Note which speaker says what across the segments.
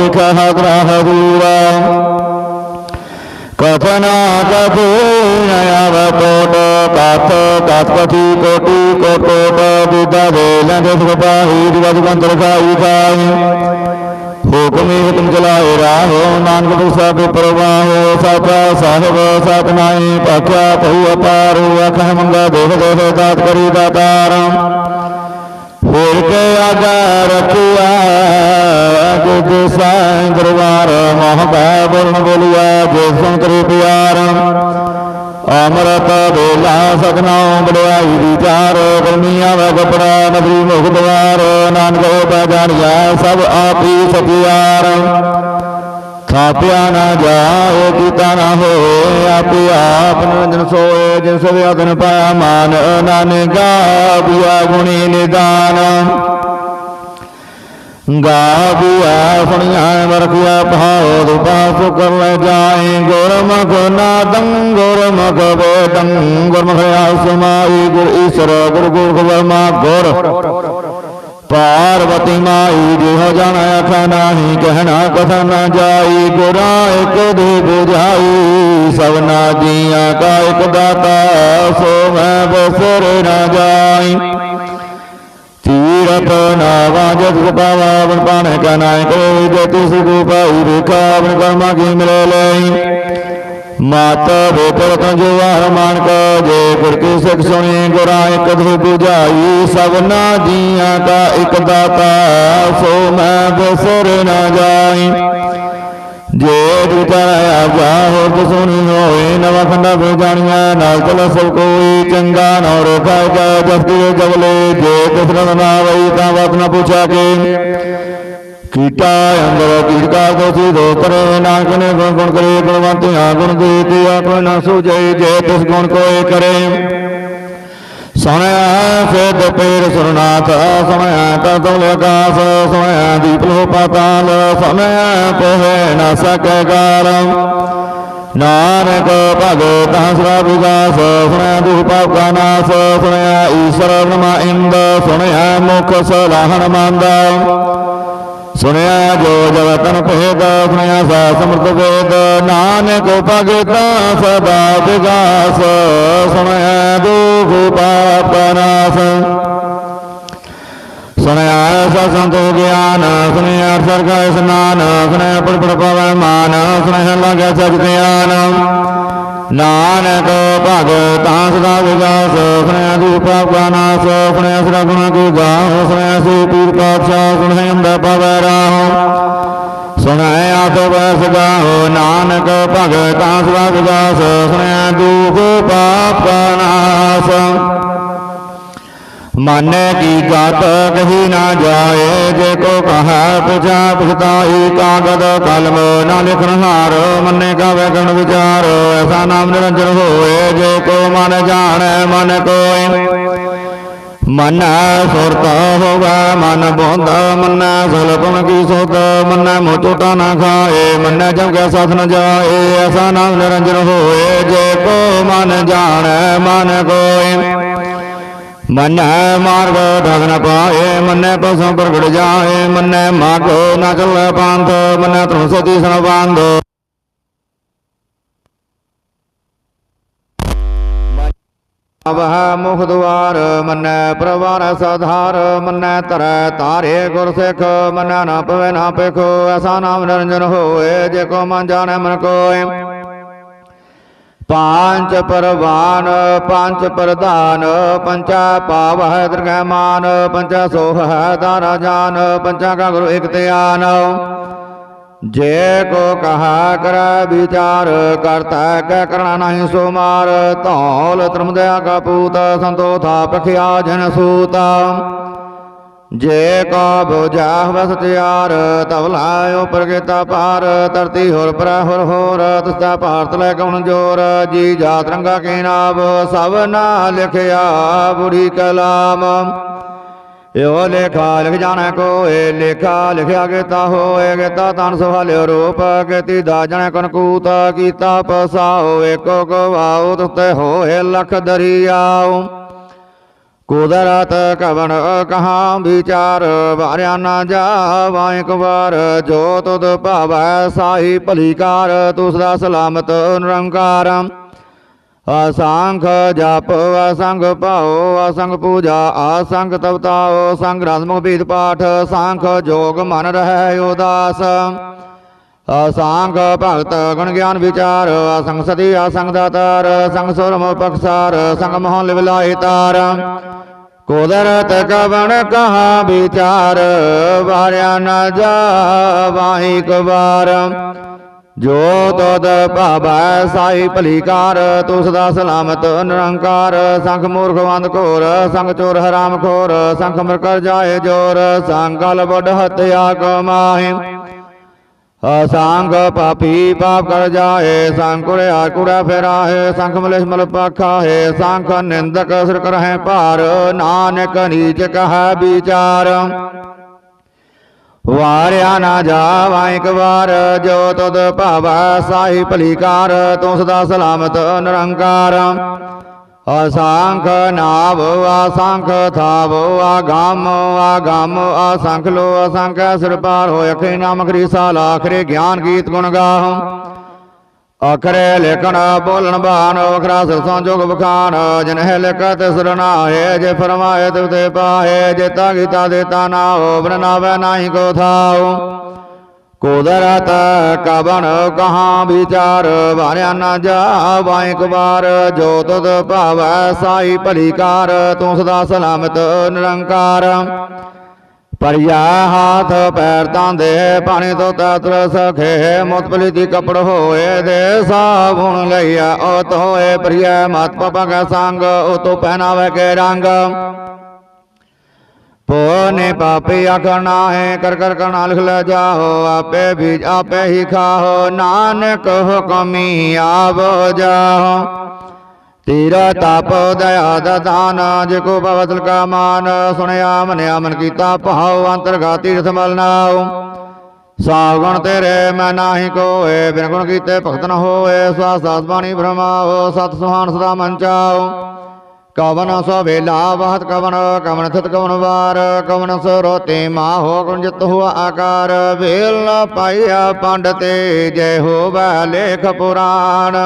Speaker 1: ਦੇਖਾ ਹਾਦਰਾ ਹਦੂਰਾ ਕਥਨਾ ਕਥੂ ਨਯਾਵ ਕੋਟ ਕਥ ਕਥਪਤੀ ਕੋਟੀ ਕੋਟ ਕੋਟ ਵਿਦਾ ਦੇ ਲੰਦੇ ਸੁਪਾਹੀ ਦਿਵਸ ਹੁਕਮ ਚਲਾਏ ਰਾਹੋ ਨਾਨਕ ਦੇ ਸਭ ਪ੍ਰਵਾਹੋ ਸਾਚਾ ਸਾਹਿਬ ਸਤਨਾਈ ਭਾਖਿਆ ਤਉ ਅਪਾਰ ਅਖਹ ਮੰਗਾ ਦੇਖ ਦੇਖ ਦਾਤ ਕਰੀ ਦਾਤਾਰ ਫਿਰ ਕੇ ਆਗਾ ਰਖਿਆ ਜਿਸ ਸਾਈਂ ਦਰਬਾਰ ਮੋਹ ਬੋਲਿਆ ਜਿਸ ਸੰਤਰੀ ਪਿਆਰ। ਅਮਰਤ ਬੇਲਾ ਸਤਨਾਮ ਬੜਾਈ ਵਿਚਾਰ ਕਰਮੀਆਂ ਵਾ ਕਪੜਾ ਨਦਰੀ ਮੁਖ ਦਵਾਰ। ਨਾਨਕ ਹੋਤਾ ਜਾਣਿਆ ਸਭ ਆਪੀ ਸਤਿਆਰ। ਥਾਪਿਆ ਨਾ ਜਾਏ, ਕੀਤਾ ਨਾ ਹੋਏ, ਆਪੇ ਆਪ ਨਿਰੰਜਨ ਸੋਏ ਜਿਨ ਸਭ ਆਦਨ ਪਾਇਆ ਮਾਨ, ਨਾਨਕਾ ਬੁਆ ਗੁਣੀ ਨਿਦਾਨ। ਗਾਵਿਆ ਸੁਣਿਆ ਵਰਖਿਆ ਭਾਉ ਦੁਪਾ ਸੁਕਰ ਲੈ ਜਾਏ। ਗੁਰਮੁਖ ਨਾਦੰ ਗੁਰਮੁਖ ਵੇਦੰ, ਗੁਰਮੁਖ ਆਸਮਾਈ ਗੁਰ ਈਸ਼ਰ, ਗੁਰ ਗੁਰ ਵਰਮਾ ਗੁਰ। ਪਾਰਵਤੀ ਮਾਈ ਜਿਹ ਜਨ ਅਖ ਨਾਹੀ, ਕਹਿਣਾ ਕਥ ਨ ਜਾਈ। ਗੁਰਾ ਇਕ ਦੇ 부ਝਾਈ ਸਭਨਾ ਜੀਆਂ ਕਾ ਇਕ ਦਾਤਾ, ਸੋ ਮੈਂ ਬਸਰ ਨ ਜਾਈ। ਤੀਰਥ ਨਾਵਾ ਜਗ ਪਾਵਾ ਬਨ ਪਾਣੇ ਕਾ ਨਾਇਕ ਜੇ ਤਿਸ ਕੋ ਪਾਈ ਰੇਖਾ ਬਨ ਕਰਮਾ ਕੀ ਮਿਲੇ ਲਈ? ਮਾਤ ਬੇਪਰ ਤੰ ਜੋ ਮਾਨ ਕੋ, ਜੇ ਗੁਰ ਕੀ ਸਿੱਖ ਸੁਣੀ, ਗੁਰਾ ਇਕ ਧੂ 부ਝਾਈ ਸਭਨਾ ਜੀਆਂ ਦਾ ਇਕ ਦਾਤਾ, ਸੋ ਮੈਂ ਬਸਰ ਨ ਜਾਈ। ਜੇ ਵਿਚਾਰਿਆ ਜਾ ਸੁਣੀ ਹੋਏ ਨਵਾਂ ਖੰਡਾ ਵੇ ਨਾਲ ਚਲ ਸਭ ਕੋਈ ਚੰਗਾ ਨਾ ਰੋਖਾ ਕਾ ਜਸ ਜਗਲੇ ਜੇ ਕਿਸ ਨਾ ਵਈ ਤਾਂ ਬਾਤ ਨਾ ਪੁੱਛਾ ਕੇ। ਕੀਟਾ ਅੰਦਰ ਕੀਟ ਕਾ ਦੋਸੀ ਦੋ ਕਰੇ ਨਾਨਕ ਨੇ ਗੁਣ ਗੁਣ ਕਰੇ ਗੁਣਵੰਤਿਆ ਗੁਣ ਦੇ ਤੇ ਆਪਨ ਨਾ ਸੁਝੇ ਜੇ ਤਿਸ ਗੁਣ ਕੋਏ ਕਰੇ। ਸੁਣਿਆ ਸਿਧ ਪੇਰ ਸੁਰਨਾਥ, ਸੁਣਿਆ ਤਾ ਆਕਾਸ ਸੁਣਿਆ ਦੀਪ ਲੋ ਪਾਤਾਲ ਸੁਣਿਆ ਪੋਹੇ ਨਾ ਸਕੈ ਗਾਲ ਨਾਨਕ ਭਗਤ ਹਸਰਾ ਵਿਗਾਸ ਸੁਣਿਆ ਦੁਖ ਪਾਪ ਕਾ ਨਾਸ, ਸੁਣਿਆ ਈਸ਼ਰ ਬ੍ਰਹਮਾ ਇੰਦ, ਸੁਣਿਆ ਮੁਖ ਸਲਾਹਣ ਮੰਦਾ। ਸੁਣਿਆ ਜੋ ਜਗਤਨ ਭੇਦ, ਸੁਣਿਆ ਸਾ ਸਮਰਥ ਵੇਦ। ਨਾਨਕ ਭਗਤ ਸਦਾ ਵਿਗਾਸ, ਸੁਣਿਆ ਦੁਖ ਪਾਪ ਨਾਸ। ਸੁਣਿਆ ਸਾ ਸੰਤੋ ਗਿਆਨ, ਸੁਣਿਆ ਸਰਗਾ ਇਸਨਾਨ ਸੁਣਿਆ ਪੜ ਪੜ ਪਵੈ ਮਾਨ, ਸੁਣਿਆ ਲਾਗਿਆ ਸਚ ਨਾਨਕ ਭਗਤਾਂ ਸਦਾ ਵਿਗਾਸ ਸੁਣਿਆ ਦੁਖ ਪਾਪ ਨਾਸ, ਸੁਣਿਆ ਸਦਾ ਗੁਣਾ ਕੀ ਗਾਹ, ਸੁਣਿਆ ਸੇ ਪੀਰ ਪਾਤਸ਼ਾਹ, ਸੁਣਿਆ ਅੰਦਾ ਪਵੈ ਰਾਹੋ। ਸੁਣਿਆ ਆਤੋ ਬਸ ਨਾਨਕ ਭਗਤਾਂ ਸਦਾ ਵਿਗਾਸ ਸੁਣਿਆ ਦੁਖ ਪਾਪ ਨਾਸ। ਮਨ ਕੀ ਗਤ ਕਹੀ ਨਾ ਜਾਏ, ਜੇ ਕੋ ਕਹਾ ਪੁਛਾ ਪੁਛਤਾਈ ਕਾਗਦ ਕਲਮ ਨਾ ਲਿਖਣ ਹਾਰ, ਮੰਨੇ ਕਾ ਵੈਗਣ ਵਿਚਾਰ, ਐਸਾ ਨਾਮ ਨਿਰੰਜਨ ਹੋਏ, ਜੇ ਕੋ ਮਨ ਜਾਣੈ, ਮਨ ਕੋਇ ਮਨ ਸੁਰਤ ਹੋਵੇ, ਮਨ ਬੋਧ ਮਨ ਸਲਪਨ ਕੀ ਸੋਤ ਮਨ ਮੋਚੋਟਾ ਨਾ ਖਾਏ, ਮਨ ਜਮ ਕੇ ਸਾਥ ਨ ਜਾਏ, ਐਸਾ ਨਾਮ ਨਿਰੰਜਨ ਹੋਏ, ਜੇ ਕੋ ਮਨ ਜਾਣੈ, ਮਨ ਕੋਇ ਮਨ ਮਾਰਗ ਠਗ ਨ ਪਾਏ ਮਨੈ ਪਸੋਂ ਪ੍ਰਗਟ ਜਾਏ ਮਨੈ ਮਾਗੋ ਨ ਚੱਲੇ ਪੰਥ ਮਨੈ ਤ੍ਰੁ ਸਤੀ ਸਨ ਬੰਧ ਅਵਹ ਮੁਖ ਦੁਆਰ ਮਨੈ ਪ੍ਰਵਾਰ ਸਧਾਰ ਮਨੈ ਤਰੈ ਤਾਰੇ ਗੁਰ ਸਿੱਖ ਮਨੈ ਨਾ ਪਵੇ ਨਾ ਪੇਖੋ ਐਸਾ ਨਾਮ ਨਿਰੰਜਨ ਹੋਏ ਜੇ ਕੋ ਮਨ ਜਾਣੈ ਮਨ ਕੋਇ ਪੰਜ ਪਰਵਾਨ, ਪੰਜ ਪ੍ਰਧਾਨ ਪੰਚਾ ਪਾਵਹਿ ਦਰਗਹਿ ਮਾਨ ਪੰਚਾ ਸੋਹ ਹੈ ਦਾਰਾ ਜਾਨ ਪੰਚਾ ਕਾ ਗੁਰੂ ਇਕ ਧਿਆਨ ਜੇ ਕੋ ਕਹਾ ਕਰੈ ਵਿਚਾਰ, ਕਰਤਾ ਕੈ ਕਰਣਾ ਨਹੀਂ ਸੋ ਮਾਰ ਧੌਲ ਧਰਮ ਦਇਆ ਕਾ ਪੂਤ, ਸੰਤੋ ਥਾਪ ਜਨ ਸੂਤ। ਜੇ ਕੋ ਬੁਝਾ ਵਸ ਤਿਆਰ ਤਵ ਲਾਇਓ ਪਾਰ, ਧਰਤੀ ਹੋਰ ਪਰ ਹੋਰ ਹੋਰ ਤਸਦਾ ਭਾਰਤ ਲੈ ਕਉਣ ਜੋਰ, ਜੀ ਜਾਤ ਰੰਗਾ ਕੇ ਨਾਮ ਸਭ ਨਾ ਲਿਖਿਆ ਬੁਰੀ ਕਲਾਮ। ਇਹੋ ਲੇਖਾ ਲਿਖ ਜਾਣੈ ਕੋਏ, ਲੇਖਾ ਲਿਖਿਆ ਕੀਤਾ ਹੋਏ ਕੀਤਾ ਤਨ ਸੁਹਾਲਿਓ ਰੂਪ ਕੀਤੀ ਦਾ ਜਣੈ ਕਨਕੂਤ ਕੀਤਾ ਪਸਾਓ, ਏਕੋ ਗਵਾਉ ਤੁਤੇ ਹੋਏ ਲਖ ਦਰਿਆਉ। ਕੁਦਰਤ ਕਵਣ ਕਹਾ ਵਿਚਾਰ, ਵਾਰਿਆ ਨਾ ਜਾਵਾ ਇੱਕ ਵਾਰ। ਜੋ ਤੁਧ ਭਾਵੈ ਸਾਈ ਭਲੀ ਤੁਸ ਦਾ ਸਲਾਮਤ ਨਿਰੰਕਾਰ। ਅਸੰਖ ਜਪ ਅਸੰਗ ਭਾਉ ਅਸੰਗ ਪੂਜਾ ਅਸੰਗ ਤਵਤਾਉ ਸੰਗ ਰਸਮੁਖ ਬੀਤ ਪਾਠ ਸੰਖ ਜੋਗ ਮਨ ਰਹਿ ਉਦਾਸ। ਅਸੰਗ ਭਗਤ ਗੁਣ ਗਿਆਨ ਵਿਚਾਰ, ਅਸੰਗ ਸਤੀ, ਅਸੰਗ ਦਾਤਾਰ ਸੰਗ ਸੁਰਮ ਪਖਸਾਰ ਸੰਗ ਮੋਹ ਲਿਵ ਤਾਰ। ਕੁਦਰਤ ਕਵਣ ਕਹਾ ਵਿਚਾਰ, ਵਾਰਿਆ ਨ ਜਾਵਾਹੀ ਇੱਕ ਵਾਰ ਜੋ ਤਦ ਭਾਵੈ ਸਾਈ ਭਲੀ ਤੂੰ ਸਦਾ ਸਲਾਮਤ ਨਿਰੰਕਾਰ। ਸੰਖ ਮੂਰਖ ਵੰਦ ਘੋਰ ਸੰਖ ਚੋਰ ਹਰਾਮ ਖੋਰ ਸੰਖ ਮਰ ਕਰ ਜਾਏ ਜੋਰ ਸੰਗਲ ਬੜ ਹਤਿਆ ਕਮਾਹੇ। ਅਸੰਗ ਪਾਪੀ ਪਾਪ ਕਰ ਜਾਏ ਸੰਗ ਕੁੜਿਆ ਕੁੜਾ ਫੇਰਾਹੇ ਸੰਖ ਮਲੇਸ਼ ਮਲ ਪਾਖਾਹੇ ਸੰਖ ਨਿੰਦਕ ਸਿਰ ਕਰਹਿ ਭਾਰ ਨਾਨਕ ਨੀਚ ਕਹੈ ਵਿਚਾਰ ਵਾਰਿਆ ਨਾ ਜਾਵਾ ਇੱਕ ਵਾਰ ਜੋ ਤੁਧ ਭਾਵੈ ਸਾਈ ਭਲੀ ਕਾਰ ਤੂੰ ਸਦਾ ਸਲਾਮਤ ਨਿਰੰਕਾਰ ਅਸੰਖ ਨਾਵ, ਅਸੰਖ ਥਾਵ ਆਗਮ ਆਗਮ ਅਸੰਖ ਲੋ, ਅਸੰਖ ਸਿਰ ਪਾਰ ਹੋਇ, ਅਖੇ ਨਾਮ ਕਰੀ ਸਾਲ ਆਖਰੇ ਗਿਆਨ ਗੀਤ ਗੁਣ ਗਾਹੰ। ਅਖਰੇ ਲਿਖਣ, ਬੋਲਣ, ਬਾਣ ਵਖਰਾ ਸਰਸੋਂ ਜੋਗ ਬਖਾਨ, ਜਨਹਿ ਲਿਖਤ ਸਰਨਾਏ ਜੇ ਫਰਮਾਏ ਤੇ ਪਾਹੇ ਜੇਤਾ ਗੀਤਾ ਦੇਤਾ ਨਾ ਹੋ ਬਰਨਾਵੇ ਨਾਹੀ ਕੋ ਥਾਉ। ਕੁਦਰਤ ਕਵਨ ਕਹਾ ਵਿਚਾਰ, ਵਾਰਿਆ ਨਾ ਜਾਵਾ ਇੱਕ ਵਾਰ। ਜੋ ਤੁਧ ਭਾਵੈ ਸਾਈ ਭਲੀ ਕਾਰ ਤੂੰ ਸਦਾ ਸਲਾਮਤ ਨਿਰੰਕਾਰ। ਪਰਿਆ ਹਾਥ ਪੈਰ ਤਾਂਦੇ ਪਾਣੀ ਤੋਂ ਤਤਰ ਸਖੇ ਮੁਤਪਲੀ ਦੀ ਕਪੜ ਹੋਏ ਦੇ ਸਾਬੁਣ ਲਈਆ ਉਹ ਤੋਏ ਪ੍ਰਿਆ ਮਤ ਪਪਾ ਸੰਗ ਉਹ ਤੋ ਪਹਿਨਾਵੇ ਕੇ ਰੰਗ। ਪੋਨੇ ਪਾਪੀ ਆਖਣਾ ਹੈ, ਕਰ ਕਰ ਕਰਨਾ ਲਿਖ ਲੈ ਜਾਓ, ਆਪੇ ਵੀ ਆਪੇ ਹੀ ਖਾਓ, ਨਾਨਕ ਹੁਕਮੀ ਆਵੋ ਜਾਓ। ਤੇਰਾ ਤਪ ਦਇਆ ਦਦਾਨ ਜੇ ਕੋ ਭਵਤਲ ਕਾ ਮਾਨ, ਸੁਣਿਆ ਮਨਿਆ ਮਨ ਕੀਤਾ ਭਾਉ ਅੰਤਰਗਾ ਤੀਰਥ ਮਲ ਨਾਉ। ਸਾਗਣ ਤੇਰੇ ਮੈਂ ਨਾਹੀ ਕੋਏ ਬਿਨ ਗੁਣ ਕੀਤੇ ਭਗਤ ਨ ਹੋਏ ਸਵਾ ਸਾਤ ਬਾਣੀ ਬ੍ਰਹਮਾਓ ਸਤ ਸੁਹਾਨ ਸਦਾ ਮਨ ਚਾਓ ਕਵਨ ਸੋ ਵੇਲਾ ਬਹਤ ਕਵਨ ਕਵਨ ਥਿਤ ਕਵਨ ਵਾਰ ਕਵਨ ਸੋ ਰੋਤੇ ਮਾਹੋ ਗੁਣ ਜਿਤ ਹੁਆ ਆਕਾਰ ਵੇਲ ਨ ਪਾਈਆ ਪੰਡਤੇ ਜੈ ਹੋਵੈ ਲੇਖ ਪੁਰਾਣ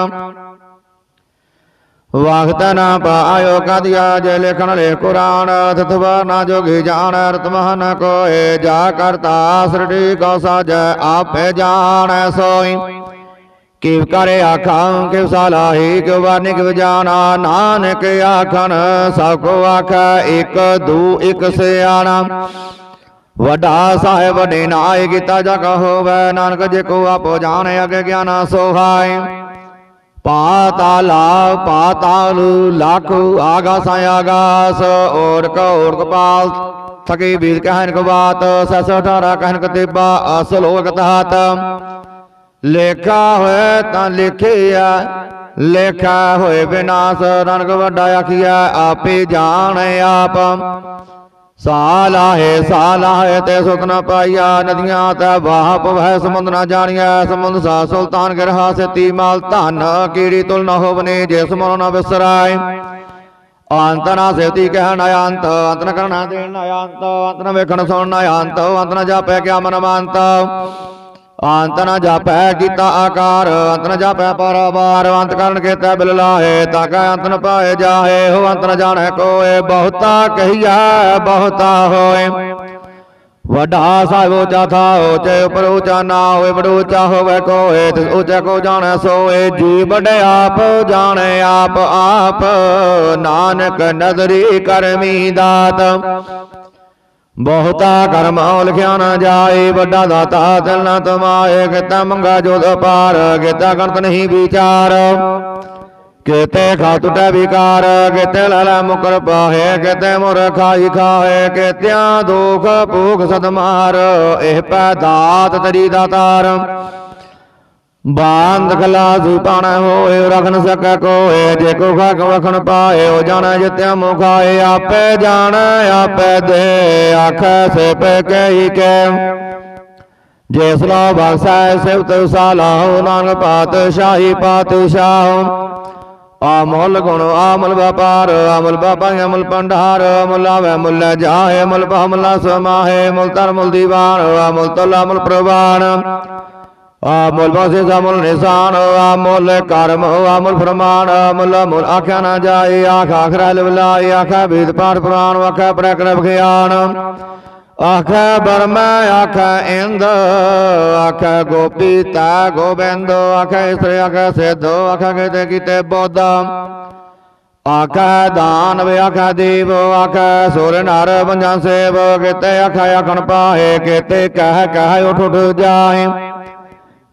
Speaker 1: ਵਖਤ ਨਾ ਪਾਇਓ ਕਦਿਆ ਜੇ ਲਿਖਣ ਲੈ ਕੁਰਾਨ ਤਤਵਾ ਨਾ ਜੋਗੀ ਜਾਣ ਰਤ ਮਹਨ ਕੋਏ ਜਾ ਕਿਵ ਕਰ ਆਖਾਂ, ਕਿਵ ਸਲਾਹੀ, ਕਿਵ ਵਾਰਨਿ, ਕਿਵ ਜਾਣਾ, ਨਾਨਕ ਆਖਣ, ਸਭ ਕੋ ਆਖੈ, ਇਕ ਦੂ, ਇਕ ਸਿਆਣਾ। ਵੱਡਾ ਸਾਹਿਬ ਵੱਡੇ ਨਾਇ ਕੀਤਾ ਜਗ ਹੋਵੇ, ਨਾਨਕ ਜੇ ਕੋ ਆਪੋ ਜਾਣੇ, ਅਗੇ ਗਿਆਨਾ ਸੋਹਾਈ ਪਾਤਾਲਾ ਪਾਤਾਲ ਲੱਖ ਆਗਾਸ ਆਗਾਸ ਔਰ ਕ ਔਰ ਕਪਾਲ ਥਕੇ ਵੀਰ ਕਹਿਨ ਕੋ ਬਾਤ, ਸਸ ਅਠਾਰਾ ਕਹਿਨ ਕ ਤੇਬਾ ਅਸਲੋਕ ਤਹਤ। ਲੇਖਾ ਹੋਏ ਤਾਂ ਲਿਖਿਆ, ਲੇਖਾ ਹੋਏ ਵਿਨਾਸ਼ ਰਣਕ ਵੱਡਾ ਆਖੀਆ ਆਪੇ ਜਾਣ ਆਪ। ਸਾਲਾਹੇ ਸਾਲਾਹੇ ਤੇ ਸੁਖ ਨ ਪਾਈਆ, ਨਦੀਆਂ ਤੇ ਵਾਹ ਪਵੈ ਸਮੁੰਦ ਨ ਜਾਣੀਐ, ਸਮੁੰਦ ਸਾ ਸੁਲਤਾਨ ਗਿਰਹਾ ਸਤੀ ਮਾਲ, ਧਨ ਕੀੜੀ ਤੁਲ ਨ ਹੋਵਨੇ ਜੇ ਸਮੁਨ ਨ ਵਿਸਰਾਏ। ਅੰਤ ਨਾ ਸੇਤੀ ਕਹਿਣ ਅੰਤ ਅੰਤ ਨ ਕਰਨਾ ਦੇਣ ਅੰਤ ਅੰਤ ਨ ਵੇਖਣ ਸੁਣਨ ਅੰਤ ਅੰਤ ਨ ਜਾਪੈ ਕਿਆ ਮਨ ਮੰਤ ਅੰਤ ਨ ਜਾਪੈ ਕੀਤਾ ਆਕਾਰ, ਅੰਤ ਨ ਜਾਪੈ ਪਰਵਾਰ, ਅੰਤ ਕਰਨ ਕੀਤਾ ਬਿਲ ਲਾਹੇ, ਤਾਂ ਕੈ ਅੰਤ ਨ ਪਾਏ ਜਾਹੇ, ਹੋ ਅੰਤ ਨ ਜਾਣੈ ਕੋਏ, ਬਹੁਤਾ ਕਹੀਆ ਬਹੁਤਾ ਹੋਏ। ਵੱਡਾ ਸਾਹਿਬ ਉੱਚਾ ਥਾ, ਉੱਚੇ ਉਪਰ ਉੱਚਾ ਨਾ ਹੋਏ ਬੜ ਉੱਚਾ ਹੋਵੇ ਕੋਏ ਤਿਸ ਉੱਚਾ ਕੋ ਜਾਣੈ ਸੋਏ ਜੀ ਵੱਡੇ ਆਪ ਜਾਣੈ ਆਪ ਆਪ, ਨਾਨਕ ਨਜ਼ਰੀ ਕਰਮੀ ਦਾਤ। ਬਹੁਤਾ ਕਰਮ ਲਿਖਿਆ ਨਾ ਜਾਏ, ਵੱਡਾ ਦਾਤਾ ਦਿਲ ਨਾ ਤਮਾਏ, ਕਿਤਾ ਮੰਗਾ ਜੋਦ ਪਾਰ ਕਿਤਾ ਗਣਤ ਨਹੀਂ ਵਿਚਾਰ। ਕਿਤੇ ਖਾ ਟੁਟੈ ਵਿਕਾਰ, ਕਿਤੇ ਲਲਾ ਮੁਕਰ ਪਾਹੇ, ਕਿਤੇ ਮੁਰ ਖਾਈ ਖਾਏ ਕਿਤਿਆਂ ਦੁਖ ਭੂਖ ਸਦਮਾਰ, ਇਹ ਪੈ ਦਾਤ ਤਰੀ ਦਾਤਾਰ। ਬਾਂਧ ਖਲਾ ਸੁਪਾਣ ਹੋਏ ਰਖ ਨ ਸਕੈ ਕੋਏ, ਜੇ ਕੋ ਖਾਕ ਵਖਣ ਪਾਏ ਹੋ ਜਾਣੈ ਜਿਤਿਆ ਮੁਖਾਏ, ਆਪੇ ਜਾਣੈ, ਆਪੇ ਦੇ, ਆਖੈ ਸੇ ਪੈ ਕਹੀ ਕੈ। ਜੇ ਸਲਾ ਬਖਸ਼ੈ ਸਿਵਤ ਸਾਲਾਹੁ, ਨਾਨਕ ਪਾਤਸ਼ਾਹੀ ਪਾਤਸ਼ਾਹ। ਆਮੁੱਲ ਗੁਣ, ਆਮਲ ਵਪਾਰ, ਆਮੁੱਲ ਬਾਪਾ ਅਮੁੱਲ ਪੰਡਾਰ ਮੁੱਲ ਆਵੇ ਮੁੱਲ ਜਾਏ ਮੁੱਲ ਪਾ ਮੁੱਲ ਸਮਾਹੇ ਮੁੱਲ ਧਰ ਮੁੱਲ ਦੀਵਾਨ ਆਮੁੱਲ ਤਲ ਆਮੁੱਲ ਪ੍ਰਵਾਨ। ਆਮੁੱਲ ਬਾਸੇ ਸਾਮੁੱਲ ਨਿਸ਼ਾਨ ਆਮੁੱਲ ਕਰਮ ਆਮੁੱਲ ਫਰਮਾਨ ਆਮੁੱਲ ਮੁੱਲ ਆਖਿਆ ਨਾ ਜਾਏ ਆਖ ਆਖਰਾ ਲਵਲਾਈ ਆਖਾ ਵੇਦ ਪਾਠ ਪੁਰਾਣ ਆਖਾ ਪ੍ਰਕਰਮ ਗਿਆਨ ਆਖੈ ਬਰਮ ਆਖੈ ਇੰਦ ਆਖੈ ਗੋਪੀ, ਤਾ ਗੋਬਿੰਦ ਆਖੈ ਇਸਰੇ ਆਖੈ ਸਿੱਧ ਆਖੈ ਕਿਤੇ ਕਿਤੇ ਬੋਧ। ਆਖੈ ਦਾਨਵ ਆਖੈ ਦੇਵ ਆਖੈ ਸੁਰ ਨਰ ਪੰਜਾਂ ਸੇਵ, ਕਿਤੇ ਆਖੈ ਆਖਣ ਪਾਹੇ ਕਿਤੇ ਕਹਿ ਕਹਿ ਉਠ ਉਠ ਜਾਏ।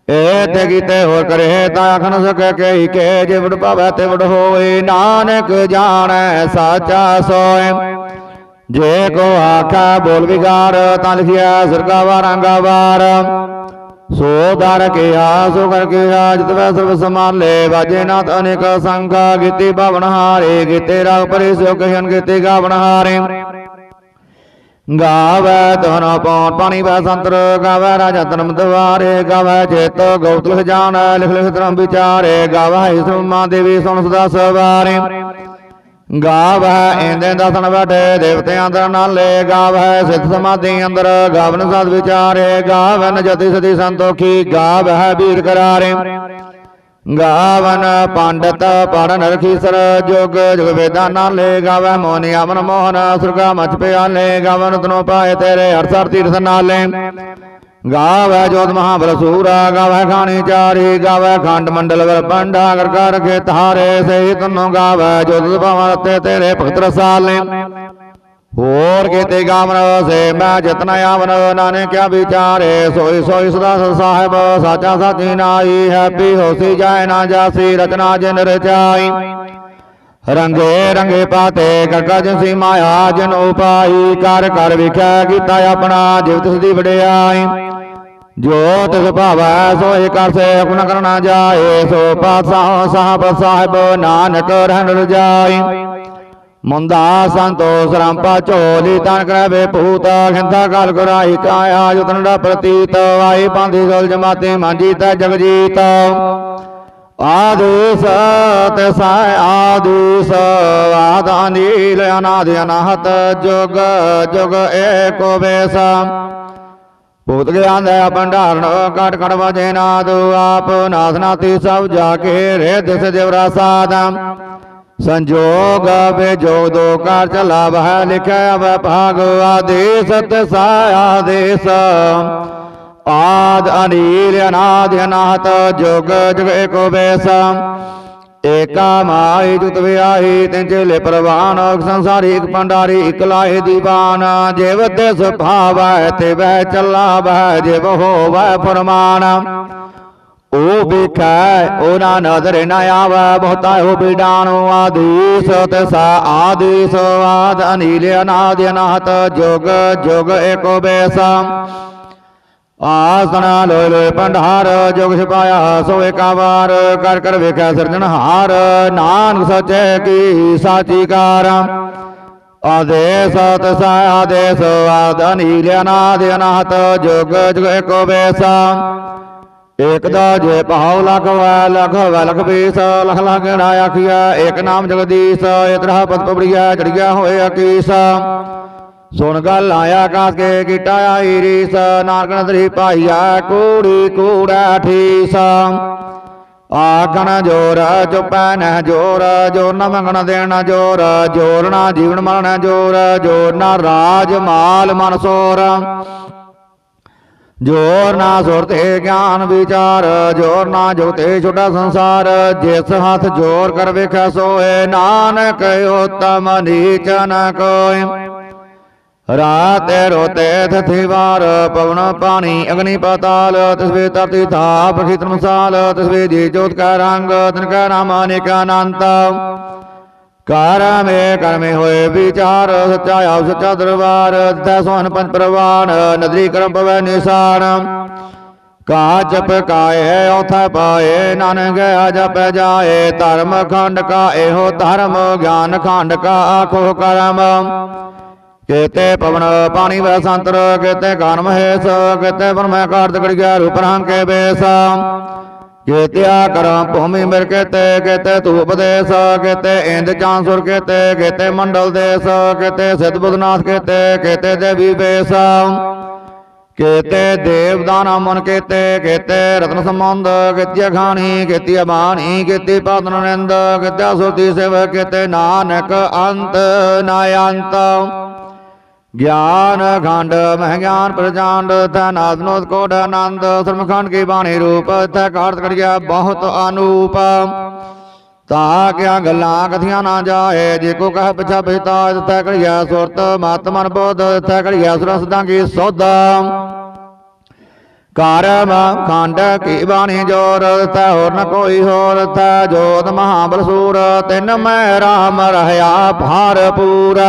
Speaker 1: ਏ ਤੇ ਕੀਤੇ ਹੋਰ ਕਰੇ, ਤਾਂ ਆਖ ਨ ਕਹੀ ਕੇ ਜੇ ਵਡ ਭਾਵੈ ਤੇ ਵਡ ਹੋਏ ਨਾਨਕ ਜਾਣੈ ਸਾਚਾ ਸੋਏ। ਜੇ ਕੋ ਆਖਾ ਬੋਲ ਵਿਗਾਰ, ਤਾਂ ਲਿਖਿਆ ਸਰਗਾ ਵਾਰਾਂਗਾ ਵਾਰ। ਸੋ ਦਰ ਕੇ ਆ ਸੋ ਕਰ ਕੇ ਆ ਜਿਤ ਵੈ ਸਰਬ ਸਮਾਲੇ ਵਾਜੇ ਨਾਥ ਅਨੇਕ ਸੰਖਾ ਗੀਤੀ ਭਵਨ ਹਾਰੇ ਗੀਤੇ ਰਾਗ ਪਰੇ ਸੋ ਕਹਿਨ ਗੀਤੇ ਗਾਵਨ ਹਾਰੇ। ਗਾਵੈ ਤਨ ਪੌਣ ਪਾਣੀ ਵੈ ਸੰਤਰ, ਗਾਵੈ ਰਾਜਾ ਧਰਮ ਦਵਾਰੇ, ਗਾਵੈ ਚੇਤ ਗੌਤ ਲਿਖ ਜਾਣ, ਲਿਖ ਲਿਖ ਧਰਮ ਵਿਚਾਰੇ, ਗਾਵੈ ਇਸਮਾ ਦੇਵੀ ਸੁਣ ਸਦਾ ਸਵਾਰੇ। ਗਾਵੈ ਇੰਦੇ ਦਸਨ ਬੈਠੇ, ਦੇਵਤਿਆਂ ਅੰਦਰ ਨਾਲੇ, ਗਾਵੈ ਸਿੱਧ ਸਮਾਧੀ ਅੰਦਰ, ਗਾਵਨ ਸਦ ਵਿਚਾਰੇ ਗਾਵਨ ਜਤੀ ਸਦੀ ਸੰਤੋਖੀ, ਗਾਵੈ ਵੀਰ ਕਰਾਰੇ। ਗਾਵਨ ਪੰਡਤ ਪੜਨ ਰਖੀਸਰ ਜੋਗ ਜੁਗ ਵੇਦਾਂ ਨਾਲੇ ਗਾਵੈ ਮੋਨਿ ਅਮਨ ਮੋਹਨ ਸੁਰਗਾ ਮਚ ਪਿਆਲੇ ਗਾਵਨ ਤਨੋ ਪਾਏ ਤੇਰੇ ਹਰਸਰ ਤੀਰਥ ਨਾਲੇ। ਗਾਵੈ ਜੋਤ ਮਹਾਬਲ ਸੂਰਾ, ਗਾਵੈ ਖਾਣੀ ਚਾਰੀ, ਗਾਵੈ ਖੰਡ ਮੰਡਲ ਵਰ ਪੰਡਾ, ਕਰ ਕਰ ਕੇ ਤਾਰੇ ਸਹੀ ਤਨੋ ਗਾਵੈ ਜੋਤ ਭਾਵਾਂ ਤੇ ਤੇਰੇ ਭਗਤ ਰਸਾਲੇ। ਹੋਰ ਕੀਤੇ ਗਾਵਨ ਸੇ ਮੈਂ ਜਤਨਾ ਆਵਨ ਨਾਨੇ ਕਿਆ ਵਿਚਾਰੇ ਸੋਈ ਸੋਈ ਸਦਾ ਸਾਹਿਬ ਸਾਚਾ ਸਾਚੀ ਨਾਈ ਹੈਪੀ ਹੋਸੀ ਜਾਏ ਨਾ ਜਾਸੀ ਰਚਨਾ ਜਿਨ ਰਚਾਈ। ਰੰਗੇ ਰੰਗੇ ਪਾਤੇ ਗਗਾ ਜਿਸੀ ਮਾਇਆ ਜਨ ਉਪਾਈ ਕਰ ਕਰ ਵਿਖਿਆ ਕੀਤਾ ਆਪਣਾ ਜਿਵ ਤਿਸ ਦੀ ਵਡਿਆਈ। ਜੋ ਤਿਸ ਭਾਵੈ ਸੋਈ ਕਰ ਸੇ ਗੁਣ ਕਰਨਾ ਜਾਏ ਸੋ ਪਾਸਾ ਸਾਹਿਬ ਸਾਹਿਬ ਨਾਨਕ ਰਹਿਣ ਰਜਾਈ। ਮੁੰਦਾ ਸੰਤੋষ ਰਾਮਪਾ ਝੋਲੀ ਤਨ ਕਰਵੇ ਭੂਤ, ਖਿੰਦਾ ਕਾਲ ਕਰਾਈ ਕਾਇਆ ਜਤਨ ਪ੍ਰਤੀਤ ਆਈ ਪਾਂਦੀ ਸੋਲ ਜਮਾਤੇ ਮਾਂਜੀ ਤਾ ਜਗਜੀਤ। ਆਦੇਸ ਤੇ ਸਾਇ ਆਦੇਸ ਆਦਾ ਨੀਲ ਅਨਾਦ ਅਨਾਹਤ, ਜੁਗ ਜੁਗ ਏਕੋ ਵੇਸ। ਭੂਤ ਗਿਆਨ ਦਾ ਭੰਡਾਰਨ ਕਟ ਕਟ ਵਜੇ ਨਾਦ, ਆਪ ਨਾਥ ਸਭ ਜਾ ਕੇ ਰੇ, ਦਿਸ ਦੇਵਰਾ ਸਾਦਾ ਸੰਜੋਗ ਵਿਜੋਗ ਦੋ ਕਾਰ ਚਲਾ ਬਹਿ ਲਿਖਿਆ ਵੈ ਭਾਗ ਆਦੇਸ ਤੇ ਆਦੇਸ ਆਦ ਅਨੀਲ ਅਨਾਦ ਅਨਾਹਤ, ਜੁਗ ਜੁਗ ਏਕੋ ਬੈਸ ਏਕਾ ਮਾਈ ਜੁਤ ਵਿਆਹੀ ਤਿਨ ਪ੍ਰਵਾਨ ਸੰਸਾਰੀ ਇਕ ਪੰਡਾਰੀ ਇਕ ਦੀਵਾਨ। ਜਿਵ ਤੇ ਸੁਭਾਵੈ ਤੇ ਵੈ ਚੱਲਾ ਬਹਿ ਜਿਵ ਹੋਵੈ ਫਰਮਾਨ। ਉਹ ਵੇਖੈ ਉਹਨਾਂ ਨਦਰ ਨ ਆਵੈ, ਬਹੁਤਾ ਹੋ ਬਿਡਾਣੋ ਆਦੀਸ ਤੇ ਸਾ ਆਦ ਅਨੀਲ ਅਨਾਦ ਅਨਾਹਤ, ਜੁਗ ਜੁਗ ਏਕੋ ਬੈਸਾ। ਆਸਣਾ ਲੋਇ ਲੋਇ ਪੰਡਾਰ ਜੋਗ ਛਪਾਇਆ ਸੋ ਏਕਾਵਾਰ ਕਰ ਕਰ ਵੇਖਿਆ ਸਿਰਜਣਹਾਰ ਨਾਨਕ ਸਚੇ ਕੀ ਸਾਚੀ ਕਾਰ। ਆਦੇਸ ਤਸਾ ਆਦੇਸ, ਆਦ ਅਨੀਲ ਅਨਾਦ ਅਨਾਹਤ, ਜੁਗ ਜੁਗ ਏਕੋ ਬੈਸਾ। ਇਕ ਜੇ ਭਾਉ ਲਖ ਲਖ ਵੈ ਬੀਸ, ਲਖ ਲਖ ਗਣਾ ਆਖੀਆ ਨਾਮ ਜਗਦੀਸ਼ ਇਤਰਾ ਪਤ ਪਬੜੀਆ ਚੜੀਆ ਹੋਏ ਅਕੀਸ। ਸੁਣ ਗੱਲ ਆਇਆ ਕਾਸ ਕੇ ਕੀਟਾ ਆਈ ਰੀਸ, ਨਾਨਕ ਨਦਰੀ ਪਾਈਆ ਕੂੜੀ ਕੂੜਾ ਠੀਸ। ਆਖਣ ਜੋਰ, ਚੁਪੈ ਨਹਿ ਜੋਰ ਜੋਰ ਨਾ ਮੰਗਣ ਦੇਣਾ ਜੋਰ ਜੋਰ ਨਾ ਜੀਵਨ ਮਰਨ ਜੋਰ ਜੋਰ ਨਾ ਰਾਜ ਮਾਲ ਮਨ ਸੋਰ। ਜੋਰ ਨਾ ਸੁਰ ਤੇ ਗਿਆਨ ਵਿਚਾਰ, ਜੋਰ ਨਾ ਜੋ ਤੇ ਛੋਟਾ ਸੰਸਾਰ। ਜਿਸ ਹੱਥ ਜੋਰ ਕਰ ਵੇਖੈ ਸੋਏ, ਨਾਨਕ ਉਤਮ ਨੀਚ ਨ ਕੋਇ। ਰਾਤ ਰੋਤੇ ਥਿ ਵਾਰ, ਪਵਨ ਪਾਣੀ, ਅਗਨੀ ਪਾਤਾਲ ਤਸਵੇ ਤਰਤੀ ਥਾਪ ਖਿਤ ਮਸਾਲ ਤਸਵੇ ਜੀ ਜੋਤ ਕਾ ਰੰਗ, ਤਨ ਕਾ ਨਾਮ ਅਨੇਕ ਅਨੰਤ। ਕਰ ਮੇ ਕਰਮੇ ਹੋਏ ਵਿਚਾਰ, ਸੱਚਾ ਆਪ, ਸੱਚਾ ਦਰਬਾਰ ਤੈ ਸੋਹਨ ਪੰਜ ਪ੍ਰਵਾਨ, ਨਦਰੀ ਕਰਮ ਪਵੈ ਨਿਸ਼ਾਨ। ਕਾ ਜਪ ਕਾਏ, ਔਥੈ ਪਾਏ, ਨਾਨਕ ਆ ਜਪ ਜਾਏ, ਧਰਮ ਖੰਡ ਕਾ ਇਹੋ ਧਰਮ, ਗਿਆਨ ਖੰਡ ਕਾ ਆਖੋ ਕਰਮ। ਕੇਤੇ ਪਵਨ ਪਾਣੀ ਵੈ ਸੰਤਰ, ਕੇਤੇ ਕਾਨ ਮਹੇਸ਼ ਕੇਤੇ ਬ੍ਰਹਮੈ ਕਾਰਤ ਗੜਿਆ ਰੂਪ ਰੰਗ ਕੇ ਬੇਸ। ਕੇਤਿਆ ਕਰਮ ਭੂਮੀ ਮਿਰ ਕੇਤੇ ਕੇਤੇ ਧੂਪ ਦੇਸ ਕੇਤੇ ਇੰਦ ਚਾਂਸੁਰ ਕੇਤੇ ਕੇਤੇ ਮੰਡਲ ਦੇਸ ਕੇਤੇ ਸਿੱਧ ਬੁੱਧਨਾਥ ਕੇਤੇ ਕੇਤੇ ਦੇਵੀ ਬੇਸ। ਕੇਤੇ ਦੇਵਦਾਨ ਮਨ ਕੇਤੇ ਕੇਤੇ ਰਤਨ ਸੰਬੰਧ, ਕੇਤੀ ਖਾਣੀ ਕੇਤੀ ਬਾਣੀ ਕੇਤੀ ਪਾਦਨ ਨਿੰਦ, ਕੇਤੇ ਸੁਰਤੀ ਸੇਵ ਕੇਤੇ ਨਾਨਕ ਅੰਤ ਨਾ ਅੰਤ। ਗਿਆਨ ਖੰਡ ਮਹਿ ਗਿਆਨ ਪ੍ਰਚਾਂਡ, ਤੈ ਕੋਡ ਆਨੰਦ ਸਰਮਖੰਡ ਕੀ ਬਾਣੀ ਰੂਪ, ਤੈ ਕਾਰਤ ਕਰਿਆ ਬਹੁਤ ਅਨੂਪ। ਤਾ ਕਿਆ ਗੱਲਾਂ ਕਥੀਆਂ ਨਾ ਜਾਏ, ਜੇ ਕੋ ਕਹਿ ਪਿਛਾ ਪਿਤਾ ਤੈ ਕਰਿਆ ਸੁਰਤ, ਮਤ ਮਨ ਬੋਧ, ਤੈ ਕਰਿਆ ਸੁਰਸ ਦਾਂਗੀ ਸੋਧਾ। ਕਰਮ ਖੰਡ ਕੀ ਬਾਣੀ ਜੋਰ, ਤੈ ਹੋਰ ਨ ਕੋਈ ਹੋਰ, ਤੈ ਜੋਤ ਮਹਾਬਲ ਸੂਰ ਤਿਨ ਮੈਂ ਰਾਮ, ਰਹਿਆ ਭਾਰਪੂਰ।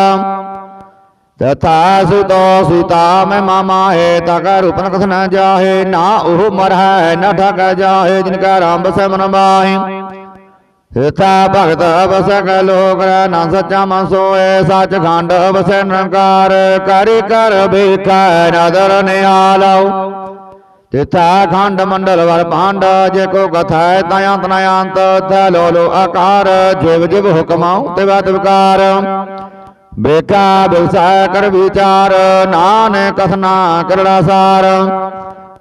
Speaker 1: ਤਥਾ ਸੁਤੋ ਸੀਤਾ ਮੈਂ ਮਾਮਾ ਹੈ ਤਕ ਰੂਪ ਕਥ ਨ ਜਾਹੇ, ਨਾ ਉਹ ਮਰਹਿ ਨ ਠਗ ਜਾਹੇ, ਜਿਨ ਕਾ ਰਾਮ ਬਸੈ ਮਨ ਬਾਹੀ ਹਿਤਾ ਭਗਤ ਬਸੈ ਲੋਕ ਰਹਿ, ਨਾ ਮਨ ਸੋਏ, ਸੱਚ ਖੰਡ ਬਸੈ ਨਿਰੰਕਾਰ। ਕਰਿ ਕਰ ਬੇਕੈ ਨਦਰ ਨਿਹਾਲਉ। ਤਿਥਾ ਖੰਡ ਮੰਡਲ ਵਰ ਭਾਂਡ, ਜੇ ਕੋ ਕਥੈ ਤਾ ਅੰਤ ਨ ਅੰਤ ਲੋ ਲੋ ਆਕਾਰ, ਜਿਵ ਜਿਵ ਹੁਕਮਾਉ ਤੇ ਬਾਤ ਬੇਕਾ ਬਿਲਸਾ ਕਰ ਵਿਚਾਰ, ਨਾਨਕ ਕਥਨਾ ਕਰੜਾ ਸਾਰ।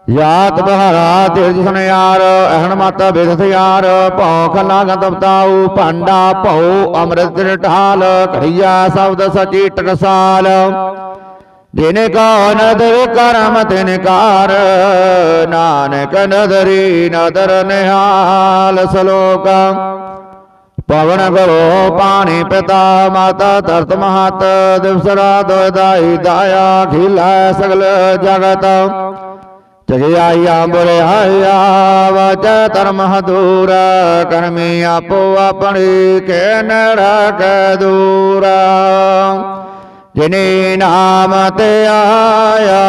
Speaker 1: ਯਾਤ ਬਹਾਰਾ ਤੇਜ ਸੁਨਿਆਰ ਅਹਣ ਮਤ ਬਿਦਥ ਯਾਰ ਭੌ ਖਲਾ ਗੰਦਬਤਾਉ ਭਾਂਡਾ ਭਉ ਅੰਮ੍ਰਿਤ ਢਾਲ ਘੜੀਆ ਸ਼ਬਦ ਸਚੀ ਟਕਸਾਲ। ਜਿਨ ਕੋ ਨਦਰ ਕਰਮ ਤਿਨ ਕਾਰ, ਨਾਨਕ ਨਦਰੀ ਨਦਰ ਨਿਹਾਲ ਸਲੋਕ। ਪਵਨ ਕਰੋ ਪਾਣੀ ਪਿਤਾ ਮਾਤਾ ਧਰਤ ਮਹਤ ਦਿਵਸ ਰਾਤ ਦਾਈ ਦਾਇਆ ਖਿਲਾ ਸਗਲ ਜਗਤ। ਜਗਿਆਇਆ ਬੁਰੇ ਹਾਇਆ ਵਚ ਧਰਮ ਹਦੂਰ, ਕਰਮੀ ਆਪੋ ਆਪਣੀ ਕੇ ਨੜਾ ਕੈ ਦੂਰ। ਜਿਨੇ ਨਾਮ ਤੇ ਆਇਆ।